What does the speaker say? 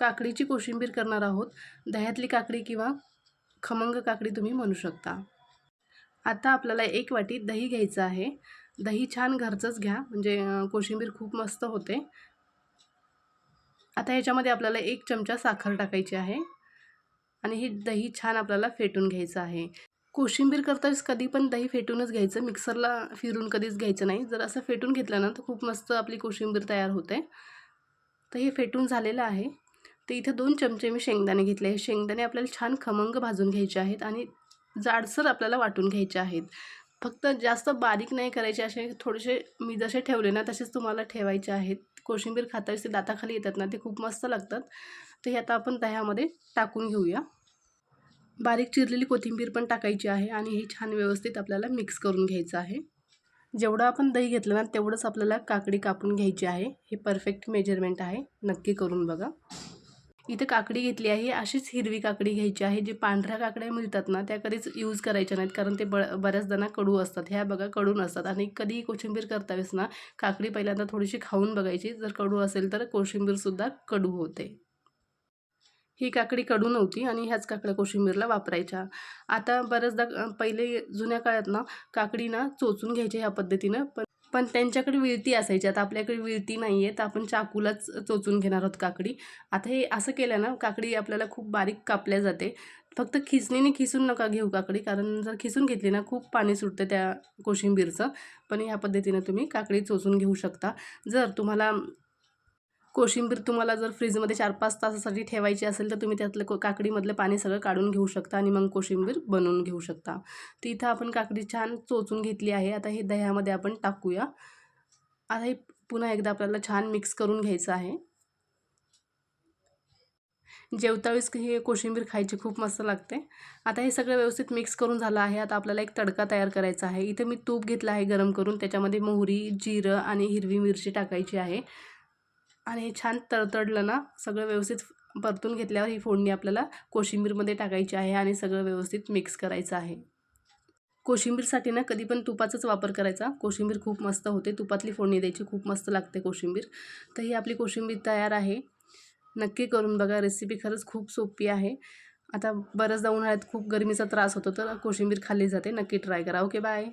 काकडीची कोशिंबीर करणार आहोत. दह्यातली काकडी किंवा खमंग काकडी तुम्ही म्हणू शकता. आता आपल्याला एक वाटी दही घ्यायचं आहे. दही छान घरचंच घ्या. म्हणजे कोशिंबीर खूप मस्त होते. आता ह्याच्यामध्ये आपल्याला एक चमचा साखर टाकायची आहे. आणि हे दही छान आपल्याला फेटून घ्यायचं आहे. कोशिंबीर करताच कधी पण दही फेटूनच घ्यायचं. मिक्सरला फिरून कधीच घ्यायचं नाही. जर असं फेटून घेतलं ना तर खूप मस्त आपली कोशिंबीर तयार होते. तर हे फेटून झालेलं आहे. तर इथे दोन चमचे मी शेंगदाणे घेतले हे शेंगदाणे आपल्याला छान खमंग भाजून घ्यायचे आहेत आणि जाडसर आपल्याला वाटून घ्यायचे आहेत. फक्त जास्त बारीक नाही करायचे असे थोडेसे मी जसे ठेवले ना तसेच तुम्हाला ठेवायचे आहेत. कोशिंबीर खातावेळेस ते दाताखाली येतात ना ते खूप मस्त लागतात. तर हे आता आपण दह्यामध्ये टाकून घेऊया. बारीक चिरलेली कोथिंबीर पण टाकायची आहे आणि हे छान व्यवस्थित आपल्याला मिक्स करून घ्यायचं आहे. जेवढं आपण दही घेतलं ना तेवढंच आपल्याला काकडी कापून घ्यायची आहे. हे परफेक्ट मेजरमेंट आहे. नक्की करून बघा. इथं काकडी घेतली आहे. अशीच हिरवी काकडी घ्यायची आहे. जे पांढऱ्या काकड्या मिळतात ना त्या कधीच यूज करायच्या नाहीत. कारण ते ब बऱ्याचदा कडू असतात. ह्या बघा कडू नसतात. आणि कधीही कोशिंबीर करतावेस ना काकडी पहिल्यांदा थोडीशी खाऊन बघायची. जर कडू असेल तर कोशिंबीरसुद्धा कडू होते. ही काकडी कडू नव्हती आणि ह्याच काकड्या कोशिंबीरला वापरायच्या. आता बऱ्याचदा पहिले जुन्या काळात ना काकडी ना चोचून घ्यायच्या ह्या पद्धतीनं. पण पण त्यांच्याकडे विळती असायची. आता आपल्याकडे विळती नाही आहे तर आपण चाकूलाच चोचून घेणार आहोत काकडी. आता हे असं केलं ना काकडी आपल्याला खूप बारीक कापल्या जाते. फक्त खिसणीने खिसून नका घेऊ काकडी कारण जर खिसून घेतली ना खूप पाणी सुटतं त्या कोशिंबीरचं. पण ह्या पद्धतीनं तुम्ही काकडी चोचून घेऊ शकता. जर तुम्हाला कोशिंबीर तुम्हाला जर फ्रीजमध्ये चार पाच तासासाठी ठेवायची असेल तर तुम्ही त्यातलं को काकडीमधलं पाणी सगळं काढून घेऊ शकता आणि मग कोशिंबीर बनवून घेऊ शकता. तर इथं आपण काकडी छान चोचून घेतली आहे. आता हे दह्यामध्ये आपण टाकूया. आता हे पुन्हा एकदा आपल्याला छान मिक्स करून घ्यायचं आहे. जेवतावेळेस हे कोशिंबीर खायची खूप मस्त लागते. आता हे सगळं व्यवस्थित मिक्स करून झालं आहे. आता आपल्याला एक तडका तयार करायचा आहे. इथे मी तूप घेतलं आहे गरम करून. त्याच्यामध्ये मोहरी जिरं आणि हिरवी मिरची टाकायची आहे. आणि हे छान तडतडलं ना सगळं व्यवस्थित परतून घेतल्यावर ही फोडणी आपल्याला कोशिंबीरमध्ये टाकायची आहे आणि सगळं व्यवस्थित मिक्स करायचं आहे. कोशिंबीरसाठी ना कधी पण तुपाचाच वापर करायचा. कोशिंबीर खूप मस्त होते. तुपातली फोडणी द्यायची खूप मस्त लागते कोशिंबीर. तर ही आपली कोशिंबीर तयार आहे. नक्की करून बघा. रेसिपी खरंच खूप सोपी आहे. आता बऱ्याचदा उन्हाळ्यात खूप गरमीचा त्रास होतो तर कोशिंबीर खाल्ली जाते. नक्की ट्राय करा. Okay bye